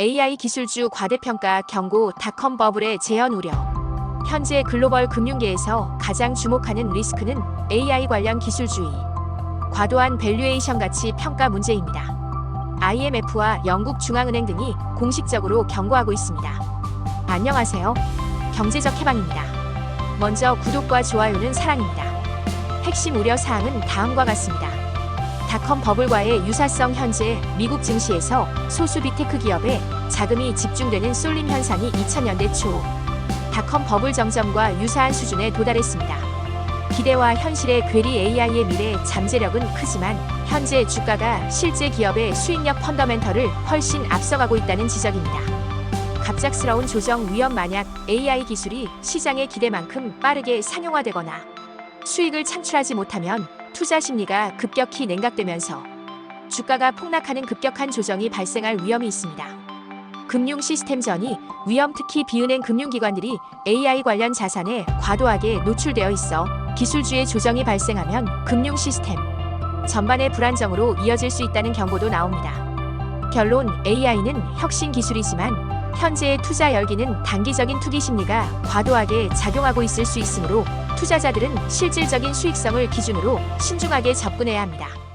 AI 기술주 과대평가 경고 닷컴 버블의 재현 우려. 현재 글로벌 금융계에서 가장 주목하는 리스크는 AI 관련 기술주의. 과도한 밸류에이션 가치 평가 문제입니다. IMF와 영국 중앙은행 등이 공식적으로 경고하고 있습니다. 안녕하세요. 경제적 해방입니다. 먼저 구독과 좋아요는 사랑입니다. 핵심 우려 사항은 다음과 같습니다. 닷컴 버블과의 유사성 현재 미국 증시에서 소수 빅테크 기업에 자금이 집중되는 쏠림 현상이 2000년대 초 닷컴 버블 정점과 유사한 수준에 도달했습니다. 기대와 현실의 괴리 AI의 미래 잠재력은 크지만 현재 주가가 실제 기업의 수익력 펀더멘털을 훨씬 앞서가고 있다는 지적입니다. 갑작스러운 조정 위험 만약 AI 기술이 시장의 기대만큼 빠르게 상용화되거나 수익을 창출하지 못하면 투자 심리가 급격히 냉각되면서 주가가 폭락하는 급격한 조정이 발생할 위험이 있습니다. 금융 시스템 전이 위험 특히 비은행 금융기관들이 AI 관련 자산에 과도하게 노출되어 있어 기술주의 조정이 발생하면 금융 시스템 전반의 불안정으로 이어질 수 있다는 경고도 나옵니다. 결론 AI는 혁신 기술이지만 현재의 투자 열기는 단기적인 투기 심리가 과도하게 작용하고 있을 수 있으므로 투자자들은 실질적인 수익성을 기준으로 신중하게 접근해야 합니다.